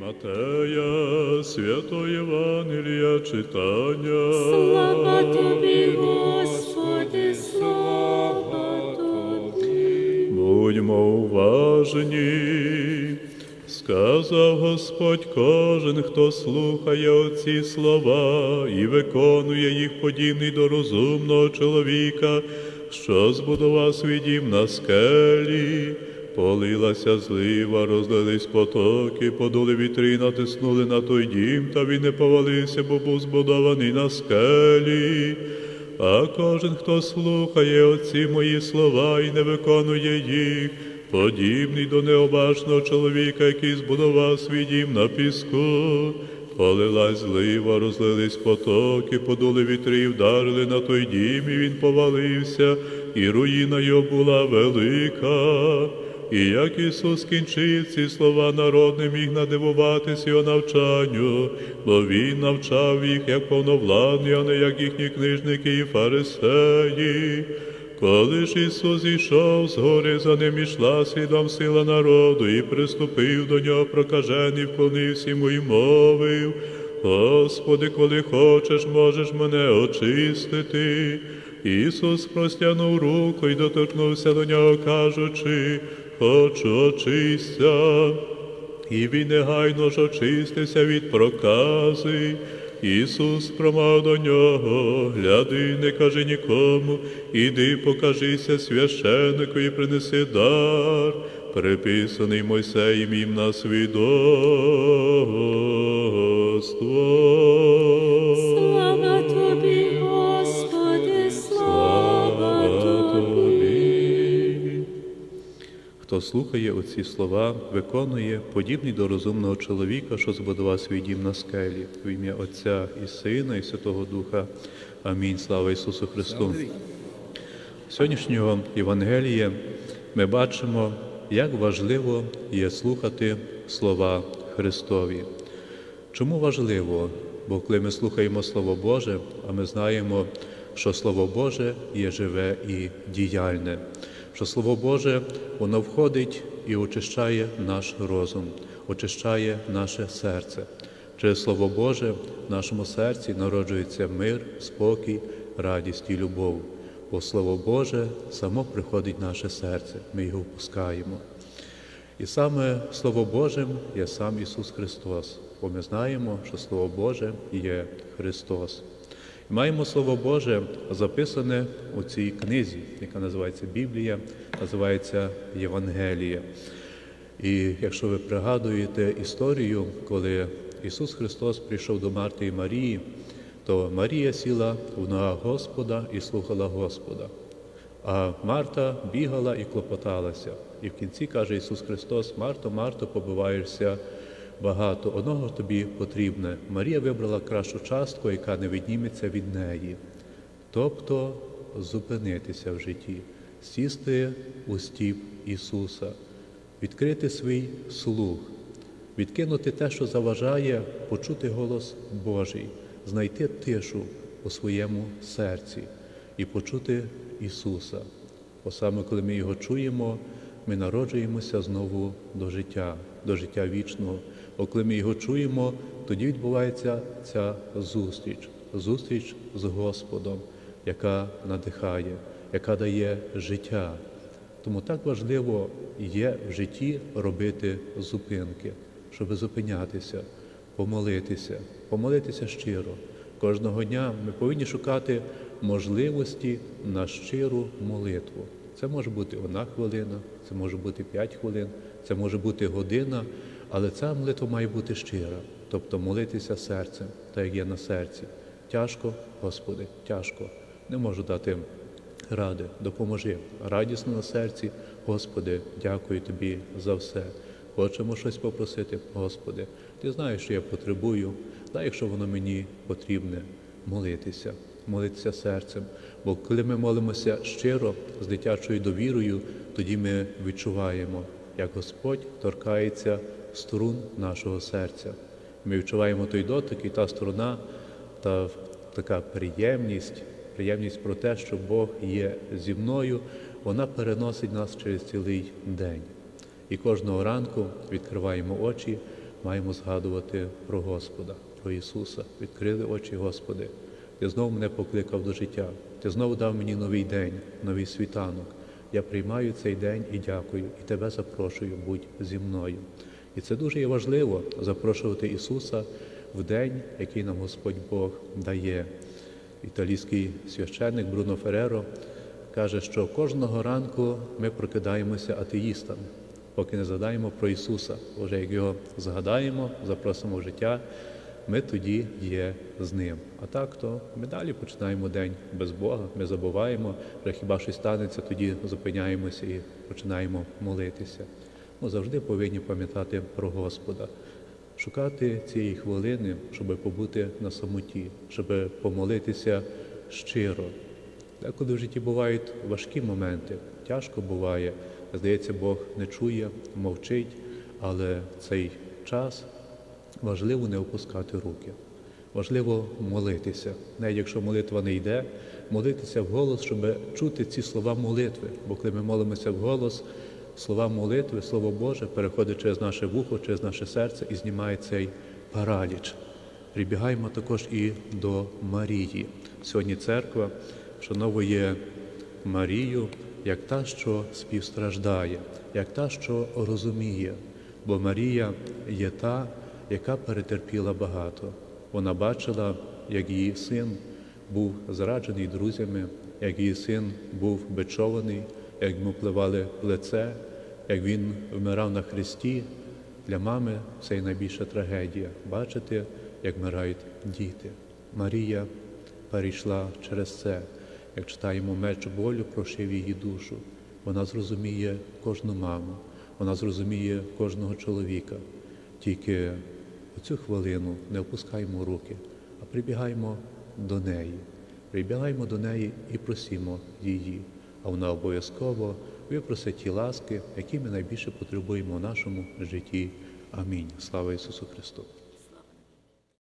Матея, свято Євангелія читання. Слава тобі, Господи, слава тобі. Будьмо уважні. Сказав Господь, кожен, хто слухає оці слова і виконує їх подібний до розумного чоловіка, що збудував свій дім на скелі. Полилася злива, розлились потоки, подули вітри, натиснули на той дім, та він не повалився, бо був збудований на скелі. А кожен, хто слухає оці мої слова і не виконує їх, подібний до необачного чоловіка, який збудував свій дім на піску. Полилась злива, розлились потоки, подули вітри, вдарили на той дім, і він повалився, і руїна його була велика. І як Ісус кінчив ці слова, народ не міг надивуватись його навчанню, бо Він навчав їх як повновладний, а не як їхні книжники і фарисеї. Коли ж Ісус зійшов з гори, за ним ішла слідом сила народу, і приступив до нього прокажений, вклонився йому і мовив, Господи, коли хочеш, можеш мене очистити. Ісус простягнув руку і доторкнувся до нього, кажучи, хочу очисться. І він негайно ж очистився від прокази. Ісус промав до нього, гляди, не кажи нікому, іди покажися священнику і принеси дар, приписаний Мойсеєм їм на свідоцтво. Хто слухає оці слова, виконує подібний до розумного чоловіка, що збудував свій дім на скелі, в ім'я Отця і Сина, і Святого Духа. Амінь. Слава Ісусу Христу. Сьогоднішнього Євангелія ми бачимо, як важливо є слухати слова Христові. Чому важливо? Бо коли ми слухаємо Слово Боже, а ми знаємо, що Слово Боже є живе і діяльне, що Слово Боже воно входить і очищає наш розум, очищає наше серце. Через Слово Боже в нашому серці народжується мир, спокій, радість і любов. Бо Слово Боже само приходить в наше серце, ми його впускаємо. І саме Слово Божим є сам Ісус Христос, бо ми знаємо, що Слово Боже є Христос. Маємо Слово Боже записане у цій книзі, яка називається Біблія, називається Євангелія. І якщо ви пригадуєте історію, коли Ісус Христос прийшов до Марти і Марії, то Марія сіла в ногах Господа і слухала Господа. А Марта бігала і клопоталася. І в кінці каже Ісус Христос: Марто, Марто, побиваєшся багато, одного тобі потрібне. Марія вибрала кращу частку, яка не відніметься від неї. Тобто зупинитися в житті, сісти у стіп Ісуса, відкрити свій слух, відкинути те, що заважає, почути голос Божий, знайти тишу у своєму серці і почути Ісуса. Бо саме коли ми його чуємо, ми народжуємося знову до життя, до життя вічного. Бо коли ми його чуємо, тоді відбувається ця зустріч, зустріч з Господом, яка надихає, яка дає життя. Тому так важливо є в житті робити зупинки, щоб зупинятися, помолитися, помолитися щиро. Кожного дня ми повинні шукати можливості на щиру молитву. Це може бути одна хвилина, це може бути п'ять хвилин, це може бути година, але ця молитва має бути щира, тобто молитися серцем, так як є на серці. Тяжко, Господи, тяжко. Не можу дати ради, допоможи. Радісно на серці, Господи, дякую Тобі за все. Хочемо щось попросити, Господи, Ти знаєш, що я потребую, дай, якщо воно мені потрібне, молитися, молитися серцем. Бо коли ми молимося щиро, з дитячою довірою, тоді ми відчуваємо, як Господь торкається струн нашого серця. Ми відчуваємо той дотик і та струна, та така приємність, приємність про те, що Бог є зі мною, вона переносить нас через цілий день. І кожного ранку відкриваємо очі, маємо згадувати про Господа, про Ісуса. Відкрили очі, Господи. Ти знову мене покликав до життя. Ти знову дав мені новий день, новий світанок. Я приймаю цей день і дякую, і тебе запрошую, будь зі мною. І це дуже важливо запрошувати Ісуса в день, який нам Господь Бог дає. Італійський священник Бруно Фереро каже, що кожного ранку ми прокидаємося атеїстами, поки не згадаємо про Ісуса. Вже як його згадаємо, запросимо в життя, ми тоді є з ним. А так, то ми далі починаємо день без Бога, ми забуваємо, вже хіба щось станеться, тоді зупиняємося і починаємо молитися. Ми завжди повинні пам'ятати про Господа, шукати цієї хвилини, щоб побути на самоті, щоб помолитися щиро. Деколи в житті бувають важкі моменти, тяжко буває. Здається, Бог не чує, мовчить, але цей час важливо не опускати руки. Важливо молитися. Навіть якщо молитва не йде, молитися вголос, щоб чути ці слова молитви. Бо коли ми молимося вголос, слова молитви, Слово Боже переходить через наше вухо, через наше серце і знімає цей параліч. Прибігаємо також і до Марії. Сьогодні церква вшановує Марію як та, що співстраждає, як та, що розуміє. Бо Марія є та, яка перетерпіла багато. Вона бачила, як її син був зраджений друзями, як її син був бичований, як йому пливали лице, як він вмирав на хресті. Для мами це є найбільша трагедія бачити, як вмирають діти. Марія перейшла через це. Як читаємо меч болю, прошив її душу. Вона зрозуміє кожну маму, вона зрозуміє кожного чоловіка. Тільки у цю хвилину не опускаємо руки, а прибігаємо до неї. Прибігаємо до неї і просимо її, а вона обов'язково випросить ті ласки, які ми найбільше потребуємо в нашому житті. Амінь. Слава Ісусу Христу!